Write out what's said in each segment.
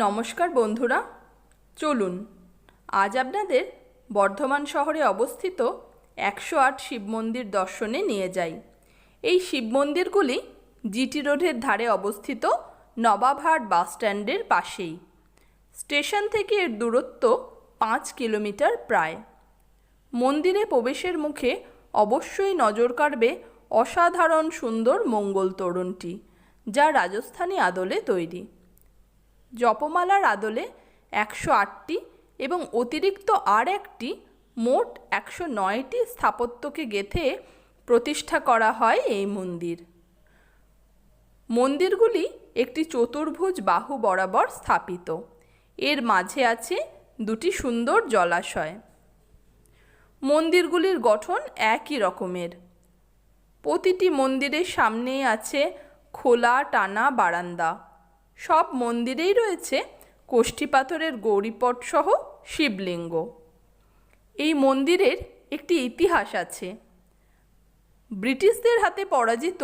নমস্কার বন্ধুরা, চলুন। আজ আপনাদের বর্ধমান শহরে অবস্থিত একশো আট শিব মন্দির দর্শনে নিয়ে যাই। এই শিব মন্দিরগুলি জিটি রোডের ধারে অবস্থিত নবাবহাট বাস স্ট্যান্ডের পাশেই। স্টেশন থেকে এর দূরত্ব পাঁচ কিলোমিটার প্রায়। মন্দিরে প্রবেশের মুখে অবশ্যই নজর কাড়বে অসাধারণ সুন্দর মঙ্গল তোরণটি, যা রাজস্থানী আদলে তৈরি। জপমালার আদলে একশো আটটি এবং অতিরিক্ত আর একটি, মোট একশো নয়টি স্থাপত্যকে গেথে প্রতিষ্ঠা করা হয় এই মন্দির। মন্দিরগুলি একটি চতুর্ভুজ বাহু বরাবর স্থাপিত। এর মাঝে আছে দুটি সুন্দর জলাশয়। মন্দিরগুলির গঠন একই রকমের। প্রতিটি মন্দিরের সামনেই আছে খোলা টানা বারান্দা। সব মন্দিরেই রয়েছে কোষ্ঠী পাথরের গৌরীপট সহ শিবলিঙ্গ। এই মন্দিরের একটি ইতিহাস আছে। ব্রিটিশদের হাতে পরাজিত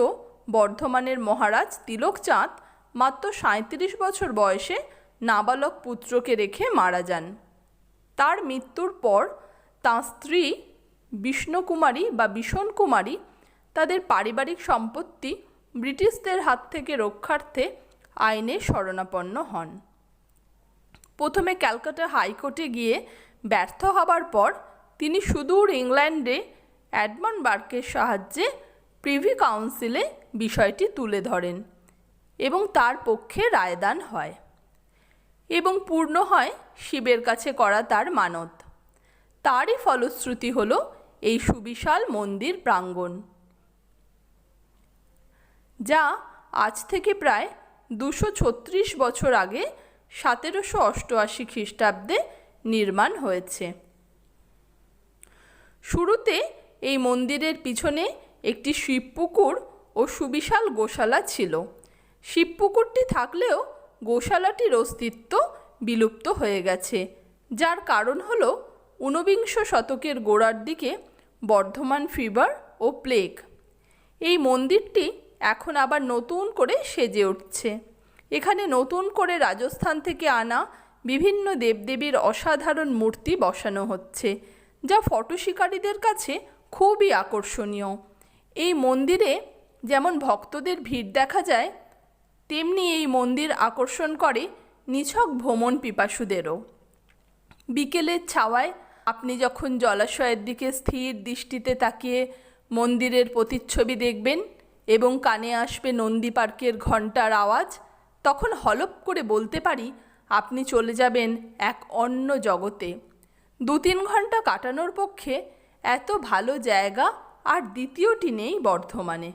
বর্ধমানের মহারাজ তিলকচাঁদ মাত্র সাঁত্রিশ বছর বয়সে নাবালক পুত্রকে রেখে মারা যান। তার মৃত্যুর পর তাঁর স্ত্রী বিষ্ণুকুমারী বা বিশন কুমারী তাদের পারিবারিক সম্পত্তি ব্রিটিশদের হাত থেকে রক্ষার্থে আইনে শরণাপন্ন হন। প্রথমে ক্যালকাটা হাইকোর্টে গিয়ে ব্যর্থ হবার পর তিনি সুদূর ইংল্যান্ডে অ্যাডমন্ড বার্কের সাহায্যে প্রিভি কাউন্সিলে বিষয়টি তুলে ধরেন এবং তার পক্ষে রায়দান হয় এবং পূর্ণ হয় শিবের কাছে করা তার মানত। তারই ফলশ্রুতি হল এই সুবিশাল মন্দির প্রাঙ্গণ, যা আজ থেকে প্রায় দুশো ছত্রিশ বছর আগে সতেরোশো অষ্টআশি খ্রিস্টাব্দে নির্মাণ হয়েছে। শুরুতে এই মন্দিরের পিছনে একটি শিবপুকুর ও সুবিশাল গোশালা ছিল। শিবপুকুরটি থাকলেও গোশালাটির অস্তিত্ব বিলুপ্ত হয়ে গেছে, যার কারণ হল ঊনবিংশ শতকের গোড়ার দিকে বর্ধমান ফিভার ও প্লেগ। এই মন্দিরটি এখন আবার নতুন করে সেজে উঠছে। এখানে নতুন করে রাজস্থান থেকে আনা বিভিন্ন দেবদেবীর অসাধারণ মূর্তি বসানো হচ্ছে, যা ফটো শিকারীদের কাছে খুবই আকর্ষণীয়। এই মন্দিরে যেমন ভক্তদের ভিড় দেখা যায়, তেমনি এই মন্দির আকর্ষণ করে নিছক ভ্রমণ পিপাসুদেরও। বিকেলের ছাওয়ায় আপনি যখন জলাশয়ের দিকে স্থির দৃষ্টিতে তাকিয়ে মন্দিরের প্রতিচ্ছবি দেখবেন এবং কানে আসবে নন্দী পার্কের ঘণ্টার আওয়াজ তখন হলপ করে বলতে পারি, আপনি চলে যাবেন এক অন্য জগতে। দু তিন ঘণ্টা কাটানোর পক্ষে এত ভালো জায়গা আর দ্বিতীয়টি নেই বর্ধমানে।